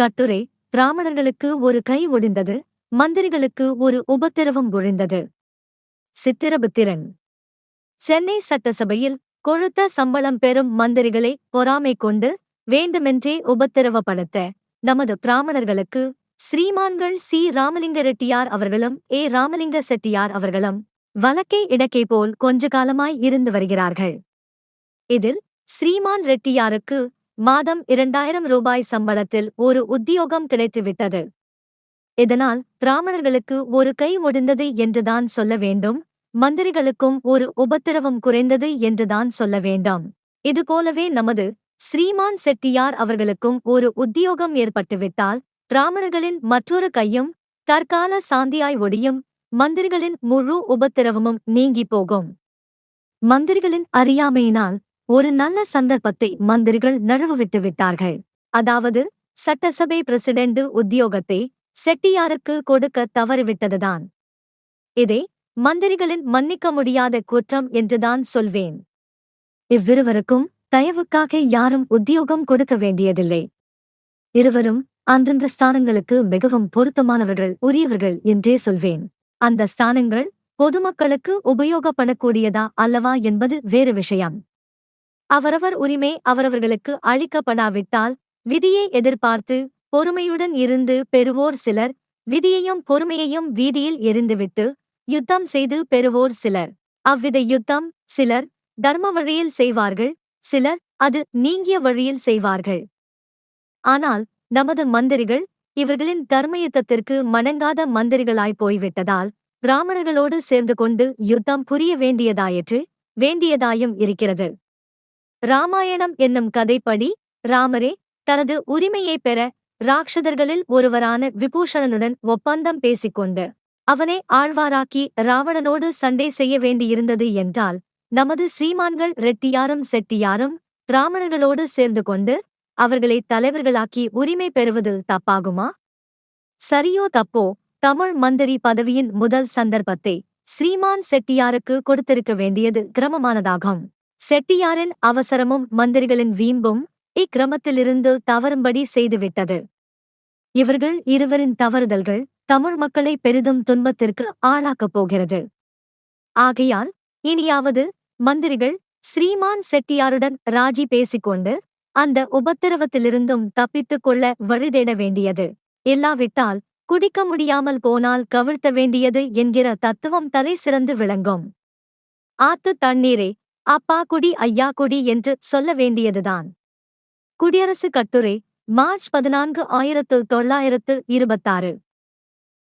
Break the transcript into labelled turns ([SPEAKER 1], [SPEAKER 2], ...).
[SPEAKER 1] கட்டுரை பிராமணர்களுக்கு ஒரு கை ஒடிந்தது மந்திரிகளுக்கு ஒரு உபத்திரவம் ஒழிந்தது. சித்திரபுத்திரன் சென்னை சட்டசபையில் கொழுத்த சம்பளம் பெறும் மந்திரிகளை பொறாமை கொண்டு வேண்டுமென்றே உபத்திரவப்படுத்த நமது பிராமணர்களுக்கு ஸ்ரீமான்கள் சி. ராமலிங்க ரெட்டியார் அவர்களும் ஏ. ராமலிங்க செட்டியார் அவர்களும் வழக்கே இடக்கை போல் கொஞ்ச காலமாய் இருந்து வருகிறார்கள். இதில் ஸ்ரீமான் ரெட்டியாருக்கு மாதம் இரண்டாயிரம் ரூபாய் சம்பளத்தில் ஒரு உத்தியோகம் கிடைத்துவிட்டது. இதனால் பிராமணர்களுக்கு ஒரு கை ஒடிந்தது என்றுதான் சொல்ல வேண்டும் மந்திரிகளுக்கும் ஒரு உபத்திரவம் குறைந்தது என்றுதான் சொல்ல வேண்டாம். இதுபோலவே நமது ஸ்ரீமான் செட்டியார் அவர்களுக்கும் ஒரு உத்தியோகம் ஏற்பட்டுவிட்டால் பிராமணர்களின் மற்றொரு கையும் தற்கால சாந்தியாய் ஒடியும் மந்திரிகளின் முழு உபத்திரவமும் நீங்கி போகும். மந்திரிகளின் அறியாமையினால் ஒரு நல்ல சந்தர்ப்பத்தை மந்திரிகள் நழுவவிட்டு விட்டார்கள். அதாவது சட்டசபை பிரசிடெண்ட் உத்தியோகத்தை செட்டியாருக்கு கொடுக்க தவறிவிட்டதுதான். இதை மந்திரிகளின் மன்னிக்க முடியாத குற்றம் என்றுதான் சொல்வேன். இவ்விருவருக்கும் தயவுக்காக யாரும் உத்தியோகம் கொடுக்க வேண்டியதில்லை. இருவரும் அந்தந்த ஸ்தானங்களுக்கு மிகவும் பொருத்தமானவர்கள் உரியவர்கள் என்றே சொல்வேன். அந்த ஸ்தானங்கள் பொதுமக்களுக்கு உபயோகப்படக்கூடியதா அல்லவா என்பது வேறு விஷயம். அவரவர் உரிமை அவரவர்களுக்கு அளிக்கப்படாவிட்டால் விதியை எதிர்பார்த்து பொறுமையுடன் இருந்து பெறுவோர் சிலர் விதியையும் பொறுமையையும் வீதியில் எரிந்துவிட்டு யுத்தம் செய்து பெறுவோர் சிலர். அவ்வித யுத்தம் சிலர் தர்ம வழியில் செய்வார்கள் சிலர் அது நீங்கிய வழியில் செய்வார்கள். ஆனால் நமது மந்திரிகள் இவர்களின் தர்ம யுத்தத்திற்கு மணங்காத மந்திரிகளாய் போய்விட்டதால் பிராமணர்களோடு சேர்ந்து கொண்டு யுத்தம் புரிய வேண்டியதாயிற்று வேண்டியதாயும் இருக்கிறது. ராமாயணம் என்னும் கதைப்படி ராமரே தனது உரிமையை பெற ராட்சதர்களில் ஒருவரான விபூஷணனுடன் ஒப்பந்தம் பேசிக்கொண்டு அவனை ஆழ்வாராக்கி ராவணனோடு சண்டை செய்ய வேண்டியிருந்தது என்றால் நமது ஸ்ரீமான்கள் ரெட்டியாரும் செட்டியாரும் பிராமணர்களோடு சேர்ந்து கொண்டு அவர்களை தலைவர்களாக்கி உரிமை பெறுவது தப்பாகுமா? சரியோ தப்போ? தமிழ் மந்திரி பதவியின் முதல் சந்தர்ப்பத்தை ஸ்ரீமான் செட்டியாருக்கு கொடுத்திருக்க வேண்டியது கிரமமானதாகும். செட்டியாரின் அவசரமும் மந்திரிகளின் வீம்பும் இக்கிரமத்திலிருந்து தவறும்படி செய்துவிட்டது. இவர்கள் இருவரின் தவறுதல்கள் தமிழ் மக்களை பெரிதும் துன்பத்திற்கு ஆளாக்கப் போகிறது. ஆகையால் இனியாவது மந்திரிகள் ஸ்ரீமான் செட்டியாருடன் ராஜி பேசிக்கொண்டு அந்த உபத்திரவத்திலிருந்தும் தப்பித்துக் கொள்ள வழிதேட வேண்டியது. இல்லாவிட்டால் குடிக்க முடியாமல் போனால் கவிழ்த்த வேண்டியது என்கிற தத்துவம் தலை சிறந்து விளங்கும். ஆத்து தண்ணீரே அப்பா குடி ஐயா குடி என்று சொல்ல வேண்டியதுதான். குடியரசு கட்டுரை மார்ச் பதினான்கு ஆயிரத்து தொள்ளாயிரத்து இருபத்தாறு.